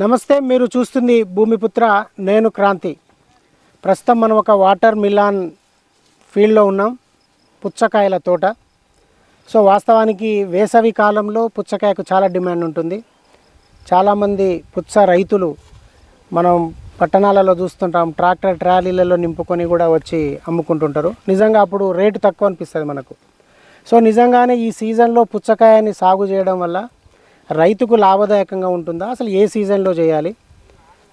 నమస్తే మీరు చూస్తుంది భూమిపుత్ర నేను క్రాంతి. ప్రస్తుతం మనం ఒక వాటర్ మిలాన్ ఫీల్డ్లో ఉన్నాం పుచ్చకాయల తోట. సో వాస్తవానికి వేసవి కాలంలో పుచ్చకాయకు చాలా డిమాండ్ ఉంటుంది. చాలామంది పుచ్చ రైతులు మనం పట్టణాలలో చూస్తుంటాం ట్రాక్టర్ ట్రాలీలలో నింపుకొని కూడా వచ్చి అమ్ముకుంటుంటారు. నిజంగా అప్పుడు రేటు తక్కువ అనిపిస్తుంది మనకు. సో నిజంగానే ఈ సీజన్లో పుచ్చకాయని సాగు చేయడం వల్ల రైతుకు లాభదాయకంగా ఉంటుందా? అసలు ఏ సీజన్లో చేయాలి?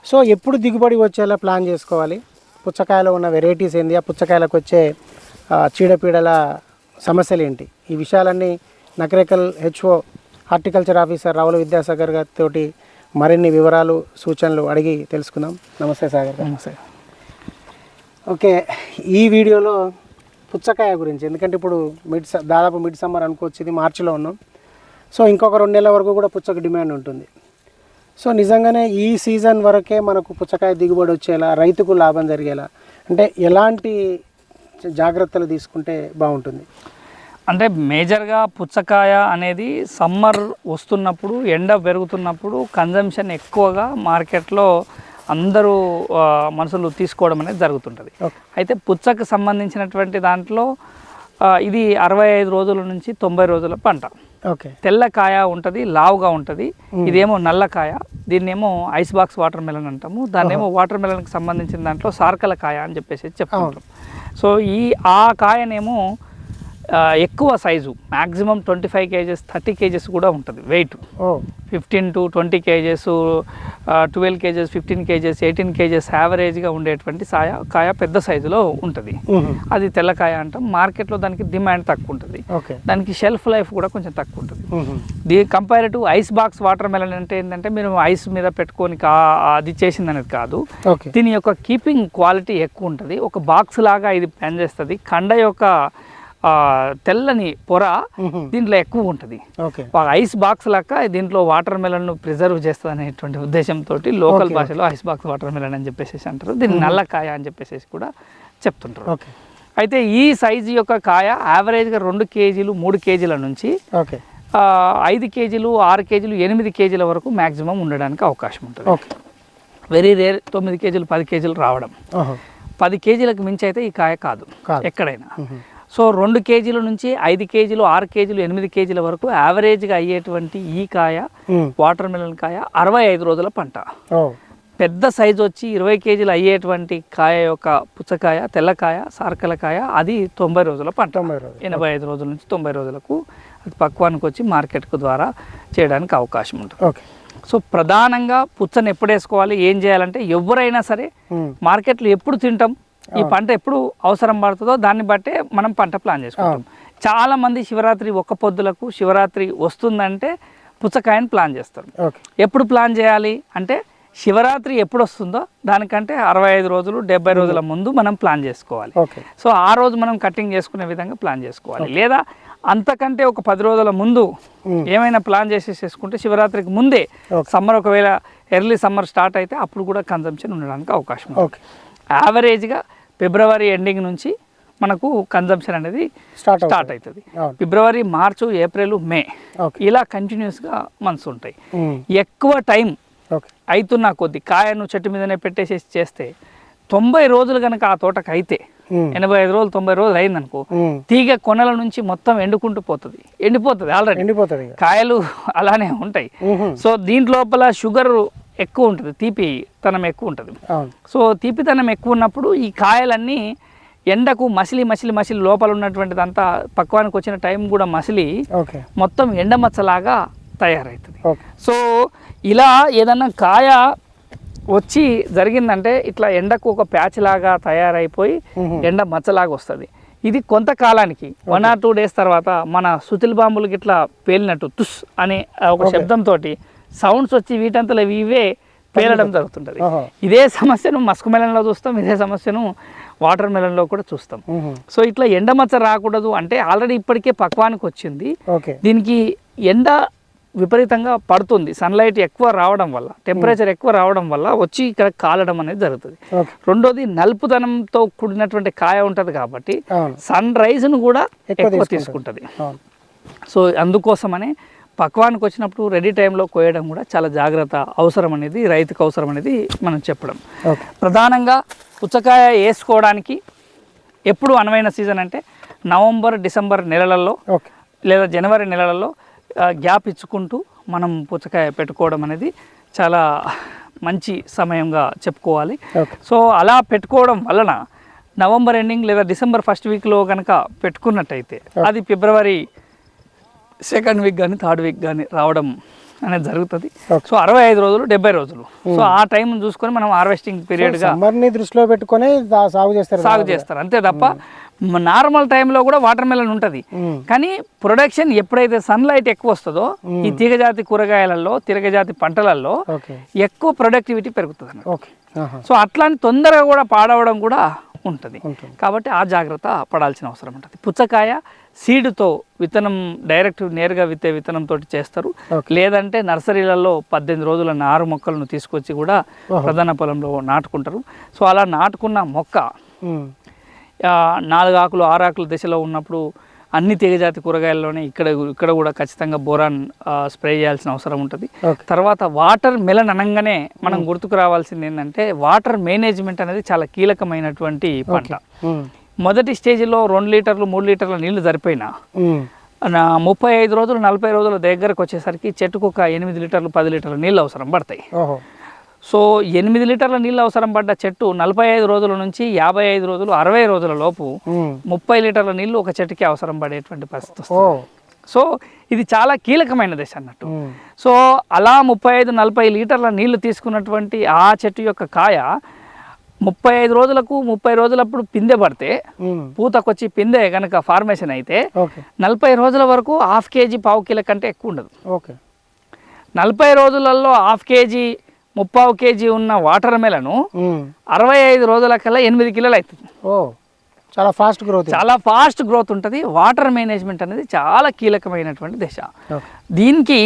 సో ఎప్పుడు దిగుబడి వచ్చేలా ప్లాన్ చేసుకోవాలి? పుచ్చకాయలో ఉన్న వెరైటీస్ ఏంది? ఆ పుచ్చకాయలకు వచ్చే చీడపీడల సమస్యలు ఏంటి? ఈ విషయాలన్నీ Nakrekal HO horticulture officer Ravula Vidyasagar గారితో మరిన్ని వివరాలు సూచనలు అడిగి తెలుసుకుందాం. నమస్తే సాగర్ గారు. సరే ఓకే ఈ వీడియోలో పుచ్చకాయ గురించి ఎందుకంటే ఇప్పుడు మిడ్ దాదాపు మిడ్ సమ్మర్ అనుకోవచ్చు ఇది మార్చిలో ఉన్నాం. సో ఇంకొక రెండు నెలల వరకు కూడా పుచ్చకు డిమాండ్ ఉంటుంది. సో నిజంగానే ఈ సీజన్ వరకే మనకు పుచ్చకాయ దిగుబడి వచ్చేలా రైతుకు లాభం జరిగేలా అంటే ఎలాంటి జాగ్రత్తలు తీసుకుంటే బాగుంటుంది? అంటే మేజర్గా పుచ్చకాయ అనేది సమ్మర్ వస్తున్నప్పుడు ఎండ పెరుగుతున్నప్పుడు కన్జంప్షన్ ఎక్కువగా మార్కెట్లో అందరూ మనుషులు తీసుకోవడం అనేది జరుగుతుంటుంది. అయితే పుచ్చకు సంబంధించినటువంటి దాంట్లో ఇది అరవై ఐదు రోజుల నుంచి తొంభై రోజుల పంట. తెల్ల కాయ ఉంటుంది లావుగా ఉంటుంది. ఇదేమో నల్ల కాయ. దీన్నేమో ఐస్ బాక్స్ వాటర్ మెలన్ అంటాము. దాన్నేమో వాటర్ మెలన్కి సంబంధించిన దాంట్లో సార్కల కాయ అని చెప్పేసి చెప్తుంటాం సో ఈ ఆ కాయనేమో ఎక్కువ size. Maximum twenty five kgs thirty kgs కూడా ఉంటుంది weight fifteen to twenty kgs twelve kgs fifteen kgs eighteen kgs యావరేజ్గా ఉండేటువంటి సాయ కాయ పెద్ద సైజులో ఉంటుంది. అది తెల్లకాయ అంటాం. మార్కెట్లో దానికి డిమాండ్ తక్కువ ఉంటుంది దానికి షెల్ఫ్ లైఫ్ కూడా కొంచెం తక్కువ ఉంటుంది. The compare to ice box watermelon అంటే ఏంటంటే మీరు ఐస్ మీద పెట్టుకొని కా అది చేసింది అనేది కాదు. దీని యొక్క కీపింగ్ క్వాలిటీ ఎక్కువ ఉంటుంది ఒక బాక్స్ లాగా ఇది పనిచేస్తుంది కండ యొక్క తెల్లని పొర. దీంట్లో ఎక్కువ ఉంటుంది. ఐస్ బాక్స్ లాగా దీంట్లో వాటర్ మెలన్ ప్రిజర్వ్ చేస్తుంది అనేటువంటి ఉద్దేశంతో లోకల్ భాషలో ఐస్ బాక్స్ వాటర్ మెలన్ అని చెప్పేసి అంటారు. దీన్ని నల్లకాయ అని చెప్పేసి కూడా చెప్తుంటారు. ఓకే. అయితే ఈ సైజు యొక్క కాయ యావరేజ్గా రెండు కేజీలు మూడు కేజీల నుంచి ఐదు కేజీలు ఆరు కేజీలు ఎనిమిది కేజీల వరకు మ్యాక్సిమం ఉండడానికి అవకాశం ఉంటుంది. వెరీ రేర్ తొమ్మిది కేజీలు పది కేజీలు రావడం. పది కేజీలకు మించి అయితే ఈ కాయ కాదు. ఎక్కడైనా. సో రెండు కేజీల నుంచి ఐదు కేజీలు ఆరు కేజీలు ఎనిమిది కేజీల వరకు యావరేజ్గా అయ్యేటువంటి ఈ కాయ. వాటర్ మిలన్ కాయ అరవై ఐదు రోజుల పంట. పెద్ద సైజు వచ్చి ఇరవై కేజీలు అయ్యేటువంటి కాయ యొక్క పుచ్చకాయ తెల్లకాయ సార్కల కాయ అది తొంభై రోజుల పంట. ఎనభై ఐదు రోజుల నుంచి తొంభై రోజులకు అది పక్వానికి వచ్చి మార్కెట్కు ద్వారా చేయడానికి అవకాశం ఉంటుంది. ఓకే. సో ప్రధానంగా పుచ్చని ఎప్పుడు వేసుకోవాలి ఏం చేయాలంటే ఎవరైనా సరే. మార్కెట్లో ఎప్పుడు తింటాం ఈ పంట ఎప్పుడు అవసరం పడుతుందో దాన్ని బట్టే మనం పంట ప్లాన్ చేసుకుంటాం. చాలా మంది శివరాత్రి ఒక్క పొద్దులకు శివరాత్రి వస్తుందంటే పుచ్చకాయని ప్లాన్ చేస్తారు. ఎప్పుడు ప్లాన్ చేయాలి? అంటే శివరాత్రి ఎప్పుడు వస్తుందో దానికంటే అరవై ఐదు రోజులు డెబ్బై రోజుల ముందు మనం ప్లాన్ చేసుకోవాలి. సో ఆ రోజు మనం కటింగ్ చేసుకునే విధంగా ప్లాన్ చేసుకోవాలి. లేదా అంతకంటే ఒక పది రోజుల ముందు. ఏమైనా ప్లాన్ చేసేసేసుకుంటే శివరాత్రికి ముందే. సమ్మర్ ఒకవేళ ఎర్లీ సమ్మర్ స్టార్ట్ అయితే అప్పుడు కూడా కన్జంప్షన్ ఉండడానికి అవకాశం ఉంది ఓకే. యావరేజ్గా ఫిబ్రవరి ఎండింగ్ నుంచి మనకు కన్జంప్షన్ అనేది స్టార్ట్ స్టార్ట్ అవుతుంది. ఫిబ్రవరి మార్చు ఏప్రిల్ మే ఇలా కంటిన్యూస్గా మంత్స్ ఉంటాయి. ఎక్కువ టైం అవుతున్న కొద్ది కాయను చెట్టు మీదనే పెట్టేసేసి చేస్తే తొంభై రోజులు కనుక ఆ తోటకు అయితే. ఎనభై ఐదు రోజులు తొంభై రోజులు అయిందనుకో. తీగ కొనల నుంచి మొత్తం ఎండుకుంటూ పోతుంది. ఎండిపోతుంది ఆల్రెడీ ఎండిపోతుంది కాయలు అలానే ఉంటాయి. సో దీంట్లోపల షుగర్ ఎక్కువ ఉంటుంది తీపి తనం ఎక్కువ ఉంటుంది. సో తీపితనం ఎక్కువ ఉన్నప్పుడు ఈ కాయలన్నీ ఎండకు మసిలి మసిలి మసిలి లోపల ఉన్నటువంటిదంతా పక్వానికి వచ్చిన టైం కూడా మసిలి మొత్తం ఎండమచ్చలాగా తయారవుతుంది. సో ఇలా ఏదన్నా కాయ వచ్చి జరిగిందంటే ఇట్లా ఎండకు ఒక ప్యాచ్ లాగా తయారైపోయి. ఎండ మచ్చలాగా వస్తుంది. ఇది కొంతకాలానికి వన్ ఆర్ టూ డేస్ తర్వాత మన సుతిల్ బాంబులకి ఇట్లా పేలినట్టు తుస్ అనే ఒక. శబ్దంతో సౌండ్స్ వచ్చి వీటంతలో ఇవే పేలడం జరుగుతుంటుంది. ఇదే సమస్యను మస్క్ మెలన్లో చూస్తాం ఇదే సమస్యను వాటర్ మెలన్లో కూడా చూస్తాం. సో ఇట్లా ఎండమచ్చ రాకూడదు అంటే ఆల్రెడీ ఇప్పటికే పక్వానికి వచ్చింది. దీనికి ఎండ విపరీతంగా పడుతుంది. సన్లైట్ ఎక్కువ రావడం వల్ల టెంపరేచర్ ఎక్కువ రావడం వల్ల వచ్చి ఇక్కడ కాలడం అనేది జరుగుతుంది. రెండోది నలుపుదనంతో కూడినటువంటి కాయ ఉంటుంది కాబట్టి సన్ రైజ్ను కూడా ఎక్కువ తీసుకుంటుంది. సో అందుకోసమనే పక్వానికి వచ్చినప్పుడు రెడీ టైంలో కోయడం కూడా చాలా జాగ్రత్త అవసరం అనేది రైతుకు అవసరం అనేది మనం చెప్పడం. ప్రధానంగా పుచ్చకాయ వేసుకోవడానికి ఎప్పుడు అనువైన సీజన్ అంటే నవంబర్ డిసెంబర్ నెలలలో లేదా జనవరి నెలలలో గ్యాప్ ఇచ్చుకుంటూ మనం పుచ్చకాయ పెట్టుకోవడం అనేది చాలా మంచి సమయంగా చెప్పుకోవాలి. సో అలా పెట్టుకోవడం వలన నవంబర్ ఎండింగ్ లేదా డిసెంబర్ ఫస్ట్ వీక్లో కనుక పెట్టుకున్నట్టయితే అది ఫిబ్రవరి సెకండ్ వీక్ కానీ థర్డ్ వీక్ కానీ రావడం అనేది జరుగుతుంది. సో అరవై ఐదు రోజులు డెబ్బై రోజులు. సో ఆ టైం చూసుకొని మనం హార్వెస్టింగ్ పీరియడ్గా సమ్మర్ని దృష్టిలో పెట్టుకొని సాగు చేస్తారు సాగు చేస్తారు. అంతే తప్ప నార్మల్ టైంలో కూడా వాటర్ మెలన్ ఉంటుంది. కానీ ప్రొడక్షన్ ఎప్పుడైతే సన్లైట్ ఎక్కువ వస్తుందో ఈ తీగజాతి కూరగాయలలో తీగజాతి పంటలలో ఎక్కువ ప్రొడక్టివిటీ పెరుగుతుంది. ఓకే. సో అట్లాంటి తొందరగా కూడా పాడవడం కూడా ఉంటుంది. కాబట్టి ఆ జాగ్రత్త పడాల్సిన అవసరం ఉంటుంది. పుచ్చకాయ సీడుతో విత్తనం డైరెక్ట్ నేరుగా విత్తే విత్తనంతో చేస్తారు. లేదంటే నర్సరీలలో పద్దెనిమిది రోజుల నారు మొక్కలను తీసుకొచ్చి కూడా ప్రధాన పొలంలో నాటుకుంటారు. సో అలా నాటుకున్న మొక్క నాలుగు ఆకులు ఆరు ఆకుల దశలో ఉన్నప్పుడు అన్ని తీగజాతి కూరగాయల్లోనే ఇక్కడ ఇక్కడ కూడా ఖచ్చితంగా బోరాన్ స్ప్రే చేయాల్సిన అవసరం ఉంటుంది. తర్వాత వాటర్ మెలన్ అనగానే మనం గుర్తుకు రావాల్సింది ఏంటంటే వాటర్ మేనేజ్మెంట్ అనేది చాలా కీలకమైనటువంటి పంట. మొదటి స్టేజ్లో రెండు లీటర్లు మూడు లీటర్ల నీళ్ళు సరిపోయినా. ముప్పై ఐదు రోజులు నలభై రోజుల దగ్గరకు వచ్చేసరికి చెట్టుకు ఒక ఎనిమిది లీటర్లు పది లీటర్ల నీళ్ళు అవసరం పడతాయి. సో ఎనిమిది లీటర్ల నీళ్ళు అవసరం పడ్డ చెట్టు నలభై ఐదు రోజుల నుంచి యాభై ఐదు రోజులు అరవై రోజుల లోపు. ముప్పై లీటర్ల నీళ్ళు ఒక చెట్టుకి అవసరం పడేటువంటి పరిస్థితి సో ఇది చాలా కీలకమైన దశ అన్నట్టు. సో అలా ముప్పై ఐదు నలభై లీటర్ల నీళ్ళు తీసుకున్నటువంటి ఆ చెట్టు యొక్క కాయ ముప్పై ఐదు రోజులకు ముప్పై రోజులప్పుడు పిందె పడితే. పూతకొచ్చి పిందె కనుక ఫార్మేషన్ అయితే నలభై రోజుల వరకు హాఫ్ కేజీ పావు కిలో కంటే ఎక్కువ ఉండదు. ఓకే. నలభై రోజులలో హాఫ్ కేజీ ముప్పావు కేజీ ఉన్న వాటర్ మెలను. అరవై ఐదు రోజుల కల్లా ఎనిమిది కిలోలు అవుతుంది. ఓ చాలా ఫాస్ట్ గ్రోత్ చాలా ఫాస్ట్ గ్రోత్ ఉంటుంది. వాటర్ మేనేజ్మెంట్ అనేది చాలా కీలకమైనటువంటి దశ. దీనికి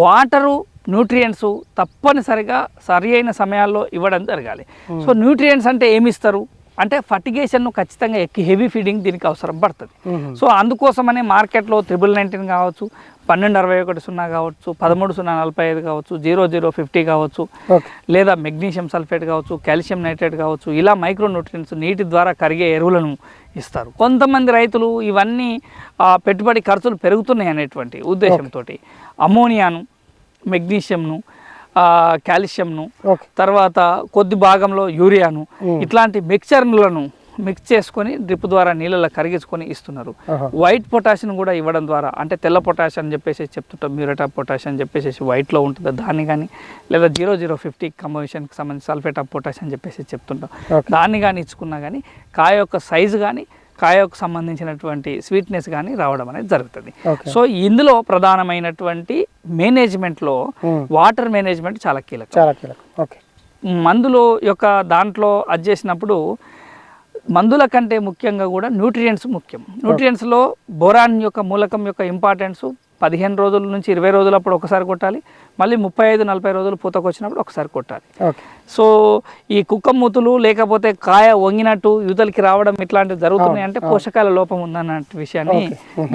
వాటరు న్యూట్రియంట్స్ తప్పనిసరిగా సరి అయిన సమయాల్లో ఇవ్వడం జరగాలి. సో న్యూట్రియంట్స్ అంటే ఏమి ఇస్తారు అంటే ఫర్టిగేషన్ను ఖచ్చితంగా ఎక్కి హెవీ ఫీడింగ్ దీనికి అవసరం పడుతుంది. మ్మ్. సో అందుకోసమనే మార్కెట్లో త్రిబుల్ నైన్టీన్ కావచ్చు పన్నెండు అరవై ఒకటి సున్నా కావచ్చు పదమూడు సున్నా నలభై ఐదు కావచ్చు జీరో జీరో ఫిఫ్టీ కావచ్చు లేదా మెగ్నీషియం సల్ఫేట్ కావచ్చు కాల్షియం నైట్రేట్ కావచ్చు ఇలా మైక్రో న్యూట్రియన్స్ నీటి ద్వారా కరిగే ఎరువులను ఇస్తారు. కొంతమంది రైతులు ఇవన్నీ పెట్టుబడి ఖర్చులు పెరుగుతున్నాయి అనేటువంటి ఉద్దేశంతో అమోనియాను మెగ్నీషియంను కాల్షియంను తర్వాత కొద్ది భాగంలో యూరియాను. ఇట్లాంటి మిక్చర్లను మిక్స్ చేసుకొని డ్రిప్ ద్వారా నీళ్ళలో కరిగించుకొని ఇస్తున్నారు. వైట్ పొటాషియం కూడా ఇవ్వడం ద్వారా అంటే తెల్ల పొటాష్ అని చెప్పేసి చెప్తుంటాం మ్యూరేట్ ఆఫ్ పొటాష్ అని చెప్పేసి వైట్లో ఉంటుంది దాన్ని కానీ లేదా జీరో జీరో ఫిఫ్టీ కంపోజిషన్కి సంబంధించి సల్ఫేట్ ఆఫ్ పొటాష్ అని చెప్పేసి చెప్తుంటాం దాన్ని కానీ ఇచ్చుకున్నా కానీ కాయ యొక్క సైజు కానీ కాయకు సంబంధించినటువంటి స్వీట్నెస్ కానీ రావడం అనేది జరుగుతుంది. సో ఇందులో ప్రధానమైనటువంటి మేనేజ్మెంట్లో. వాటర్ మేనేజ్మెంట్ చాలా కీలకం. చాలా కీలకం. ఓకే. మందులు యొక్క దాంట్లో అది చేసినప్పుడు మందుల కంటే ముఖ్యంగా కూడా న్యూట్రియంట్స్ ముఖ్యం. న్యూట్రియంట్స్లో బోరాన్ యొక్క మూలకం యొక్క ఇంపార్టెన్స్ పదిహేను రోజుల నుంచి ఇరవై రోజులప్పుడు ఒకసారి కొట్టాలి. మళ్ళీ ముప్పై ఐదు నలభై రోజులు పూతకు వచ్చినప్పుడు ఒకసారి కొట్టాలి. ఓకే. సో ఈ కుక్క మూతులు లేకపోతే కాయ వంగినట్టు యువతలకి రావడం ఇట్లాంటివి జరుగుతున్నాయి అంటే పోషకాల లోపం ఉందన్న విషయాన్ని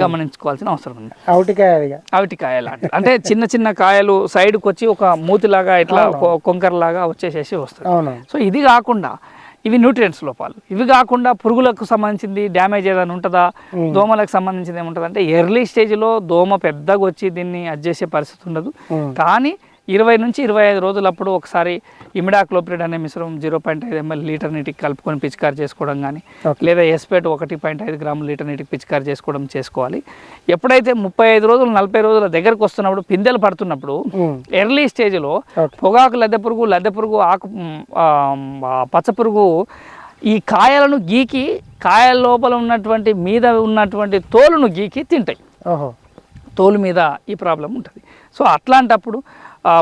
గమనించుకోవాల్సిన అవసరం ఉంది. అవుటికాయ అవిటి కాయలు అంటే అంటే చిన్న చిన్న కాయలు సైడ్కి వచ్చి ఒక మూతిలాగా ఇట్లా కొంకరలాగా వచ్చేసేసి వస్తుంది. సో ఇది కాకుండా ఇవి న్యూట్రియంట్స్ లోపాలు. ఇవి కాకుండా పురుగులకు సంబంధించింది డ్యామేజ్ ఏదైనా ఉంటుందా? దోమలకు సంబంధించింది ఏముంటుంది అంటే ఎర్లీ స్టేజ్లో దోమ పెద్దగా వచ్చి దీన్ని అది చేసే పరిస్థితి ఉండదు. కానీ ఇరవై నుంచి ఇరవై ఐదు రోజులప్పుడు ఒకసారి ఇమిడాక్లోప్రిడ్ అనే మిశ్రమం జీరో పాయింట్ ఐదు ఎంఎల్ లీటర్ నీటికి కలుపుకొని పిచికారి చేసుకోవడం కానీ. లేదా ఎస్పేట్ ఒకటి పాయింట్ ఐదు గ్రాముల లీటర్ నీటికి పిచికారి చేసుకోవడం చేసుకోవాలి. ఎప్పుడైతే ముప్పై ఐదు రోజులు నలభై రోజుల దగ్గరకు వస్తున్నప్పుడు పిందెలు పడుతున్నప్పుడు. ఎర్లీ స్టేజ్లో పొగాకు లద్దె పురుగు లద్దె పురుగు ఆకు పచ్చ పురుగు ఈ కాయలను గీకి కాయల లోపల ఉన్నటువంటి మీద ఉన్నటువంటి తోలును గీకి తింటాయి. తోలు మీద ఈ ప్రాబ్లం ఉంటుంది. సో అట్లాంటప్పుడు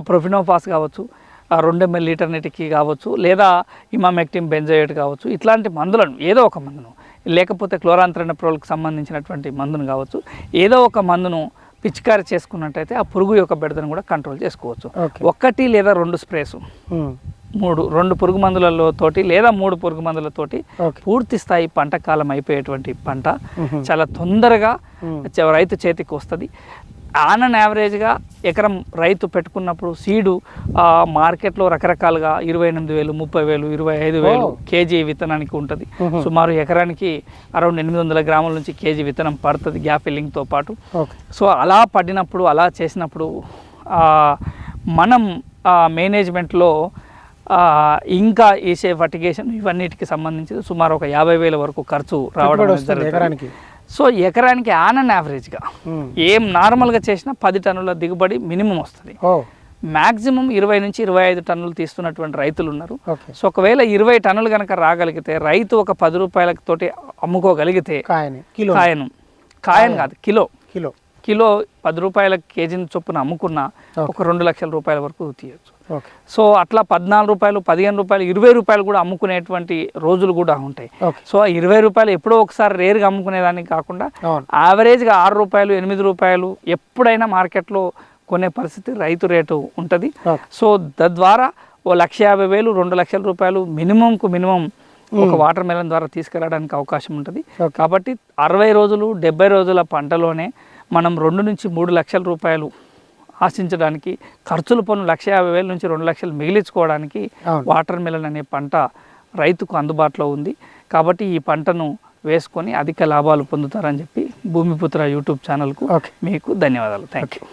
ప్రొఫినోఫాస్ కావచ్చు ఆ రెండు ఎంఎల్ లీటర్ నీటికి కావచ్చు లేదా ఇమామెక్టిన్ బెంజోయేట్ కావచ్చు ఇట్లాంటి మందులను ఏదో ఒక మందును లేకపోతే క్లోరాంత్రనప్రోల్కి సంబంధించినటువంటి మందును కావచ్చు ఏదో ఒక మందును పిచికారి చేసుకున్నట్టయితే ఆ పురుగు యొక్క బెడదను కూడా కంట్రోల్ చేసుకోవచ్చు. ఓకే. ఒక్కటి లేదా రెండు స్ప్రేస్. మూడు రెండు పురుగు మందులలో తోటి లేదా మూడు పురుగు మందులతోటి పూర్తి స్థాయి పంట కాలం అయిపోయేటువంటి పంట. చాలా తొందరగా రైతు చేతికి వస్తుంది. ఆన్ అండ్ యావరేజ్గా ఎకరం రైతు పెట్టుకున్నప్పుడు సీడు మార్కెట్లో రకరకాలుగా ఇరవై ఎనిమిది వేలు ముప్పై వేలు ఇరవై ఐదు వేలు కేజీ విత్తనానికి ఉంటుంది. సుమారు ఎకరానికి అరౌండ్ ఎనిమిది వందల గ్రాముల నుంచి కేజీ విత్తనం పడుతుంది గ్యాప్ ఫిల్లింగ్తో పాటు. సో అలా పడినప్పుడు అలా చేసినప్పుడు మనం ఆ మేనేజ్మెంట్లో ఇంకా వేసే ఫర్టిగేషన్ ఇవన్నిటికి సంబంధించి సుమారు ఒక యాభై వేల వరకు ఖర్చు రావడం జరుగుతుంది. సో ఎకరానికి ఆన్ అండ్ యావరేజ్గా. ఏం నార్మల్గా చేసినా పది టన్నుల దిగుబడి మినిమం వస్తుంది. మ్యాక్సిమం ఇరవై నుంచి ఇరవై ఐదు టన్నులు తీస్తున్నటువంటి రైతులు ఉన్నారు సో ఒకవేళ ఇరవై టన్నులు కనుక రాగలిగితే రైతు ఒక పది రూపాయలకి తోటి అమ్ముకోగలిగితే కాయని కిలో కాయను కాయను. కాదు కిలో. కిలో. కిలో పది రూపాయల కేజీని చొప్పున అమ్ముకున్న ఒక రెండు లక్షల రూపాయల వరకు తీయచ్చు. సో అట్లా పద్నాలుగు రూపాయలు పదిహేను రూపాయలు ఇరవై రూపాయలు కూడా అమ్ముకునేటువంటి రోజులు కూడా ఉంటాయి. సో ఆ ఇరవై రూపాయలు ఎప్పుడో ఒకసారి రేరుగా అమ్ముకునేదానికి కాకుండా యావరేజ్గా ఆరు రూపాయలు ఎనిమిది రూపాయలు ఎప్పుడైనా మార్కెట్లో కొనే పరిస్థితి రైతు రేటు ఉంటుంది. సో తద్వారా ఓ లక్ష యాభై వేలు రెండు లక్షల రూపాయలు మినిమంకు మినిమం ఒక వాటర్ మెలన్ ద్వారా తీసుకెళ్ళడానికి అవకాశం ఉంటుంది. కాబట్టి అరవై రోజులు డెబ్బై రోజుల పంటలోనే మనం రెండు నుంచి మూడు లక్షల రూపాయలు ఆశించడానికి ఖర్చుల పన్ను లక్ష యాభై వేల నుంచి రెండు లక్షలు మిగిలించుకోవడానికి వాటర్ మెలన్ అనే పంట రైతుకు అందుబాటులో ఉంది. కాబట్టి ఈ పంటను వేసుకొని అధిక లాభాలు పొందుతారని చెప్పి భూమిపుత్ర యూట్యూబ్ ఛానల్కు మీకు ధన్యవాదాలు. Thank you